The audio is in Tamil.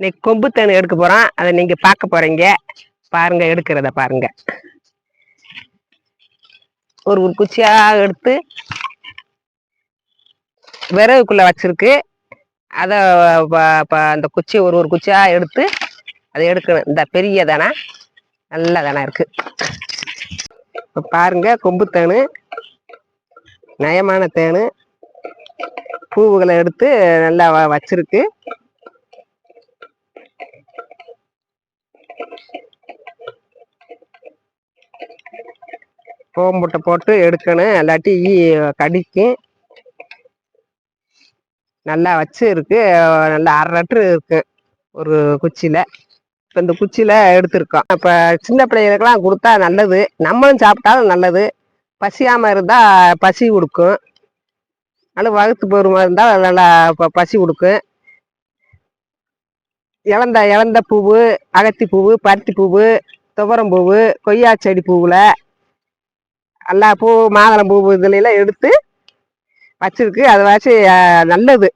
இன்னைக்கு கொம்பு தேன் எடுக்க போறோம் அதை நீங்க பார்க்க போறீங்க. பாருங்க எடுக்கிறத பாருங்க. ஒரு ஒரு குச்சியா எடுத்து விறகுக்குள்ள வச்சிருக்கு. அதை அந்த குச்சி ஒரு ஒரு குச்சியா எடுத்து அதை எடுக்கணும். இந்த பெரிய தானே நல்ல தானே இருக்கு. இப்போ பாருங்க கொம்பு தேனு நயமான தேனு பூவுகளை எடுத்து நல்லா வ- வச்சிருக்கு. கோம்புட்டை போட்டு எடுக்கணும். இல்லாட்டி ஈ கடிக்கும் நல்லா வச்சு இருக்கு. நல்லா அரை லிட்டரு இருக்கு. ஒரு குச்சியில. இப்போ இந்த குச்சியில எடுத்திருக்கோம். இப்போ சின்ன பிள்ளைகளுக்கெல்லாம் கொடுத்தா நல்லது. நம்மளும் சாப்பிட்டாலும் நல்லது. பசியாம இருந்தா பசி கொடுக்கும். நல்லா வகுத்து போருமா இருந்தால் நல்லா பசி கொடுக்கும். இழந்த இழந்த பூவு அகத்தி பூவு பருத்தி பூவு துவரம் பூவு கொய்யா செடி பூவுல எல்லா பூ மாதுளம் பூ இதுலாம் எல்லாம் எடுத்து வச்சிருக்கு. அதை வச்சு நல்லது.